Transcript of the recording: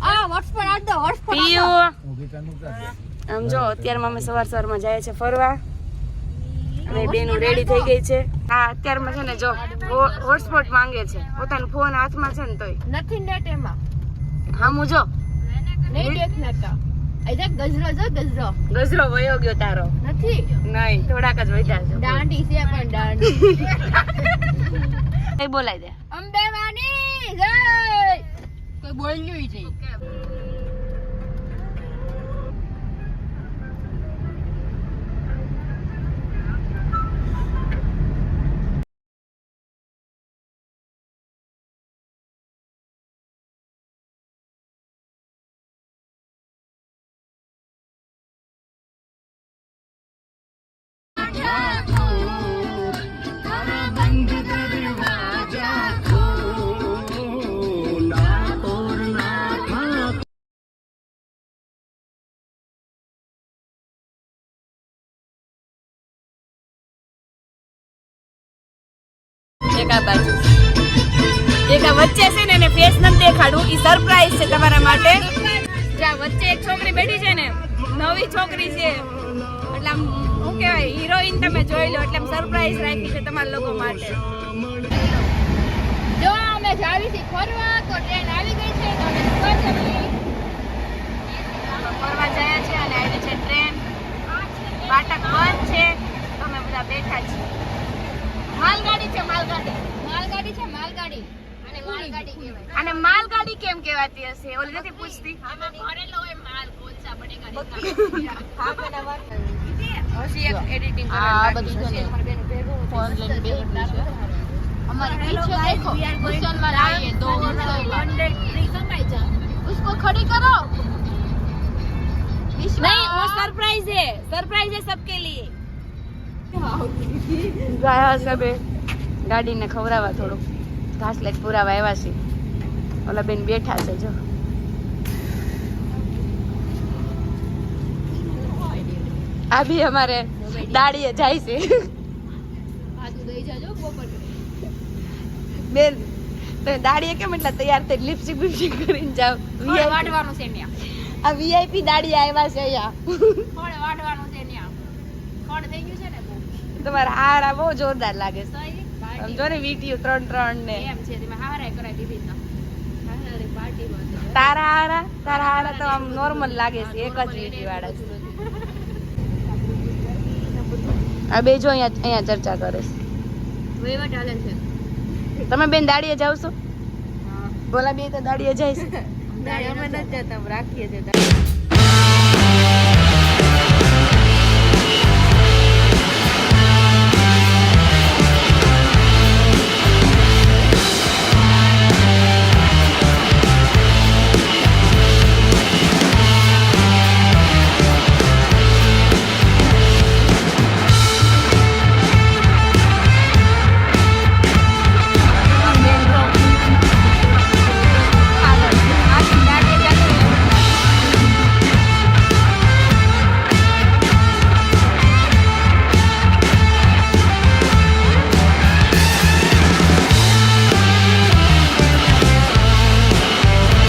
આ આડ દો આમ જો અત્યારમાં અમે સવાર સવારમાં જાય છે ફરવા. અને બેનું રેડી થઈ ગઈ છે. હા અત્યારમાં છે ને જો હોટસ્પોટ માંગે છે. પોતાનો ફોન હાથમાં છે ને તોય. નથી નેટ એમાં. હા હું જો નેટ આ ગજરો જો ગજરો. ગજરો વયો ગયો તારો. નથી. નહીં થોડાક જ વધ્યા છે. દાંડી છે પણ દાંડી. બોલાય દે. અંબે દેખાડું એ સરપ્રાઈઝ છે તમારા માટે. વચ્ચે એક છોકરી બેઠી છે ને, નવી છોકરી છે. એટલે આમ, શું કહેવાય હિરોઈન તમે જોઈ લો, એટલે સરપ્રાઈઝ રાખી છે તમારા લોકો માટે. જો અમે જાવી છીએ ફરવા, તો ટ્રેન આવી ગઈ છે, તો અમે સુવા જઈએ ફરવા ગયા છે અને આવી છે ટ્રેન ફાટક બંધ છે તો અમે બધા બેઠા છીએ માલગાડી છે માલગાડી માલગાડી છે માલગાડી અને માલગાડી કહેવાય અને માલગાડી કેમ કહેવાતી હશે ઓલી નથી પૂછતી આમાં ભરેલો હોય માલ કોલસા બટેકા હજી એક એડિટિંગ આ બધું છે ને ફોન લઈને બેઠી છે हमारे पीछे देखो क्वेश्चन में लाइए दो कमाई जा उसको खड़ी करो नहीं वो सरप्राइज है सरप्राइज है सबके लिए ગયા સબે ગાડીને ખવડાવવા થોડુંક. ઘાસ લઈને પુરાવા આવ્યા છે ઓલા બેન બેઠા છે જો. આ બી અમારે દાડીએ જાય છે. બેન તમે દાડીએ કેમ એટલા તૈયાર થઈ લિપસ્ટિક બિપસ્ટિક કરીને જાવ વાટવાનું છે આ વીઆઈપી દાડી આવ્યા છે અહીંયા. વાટવાનું છે ફળ થઈ ગયું છે ને તમારા હારા બહુ જોરદાર લાગે છે. સહી આમ પાર્ટી જો ને વીટીઓ ત્રણ ત્રણ ને. એમ છે તમે હારા કરાય છે તારા હારા તારા હારા તો આમ નોર્મલ લાગે છે એક જ વીટી વાળા છે આ બે જો અહીંયા અહીંયા ચર્ચા કરે છે. વહીવટ હાલે છે. તમે બેન દાડીએ જાવ છો? બોલા બે તો દાડીએ જાય છે. અમે નથી જતા. રાખીએ છીએ.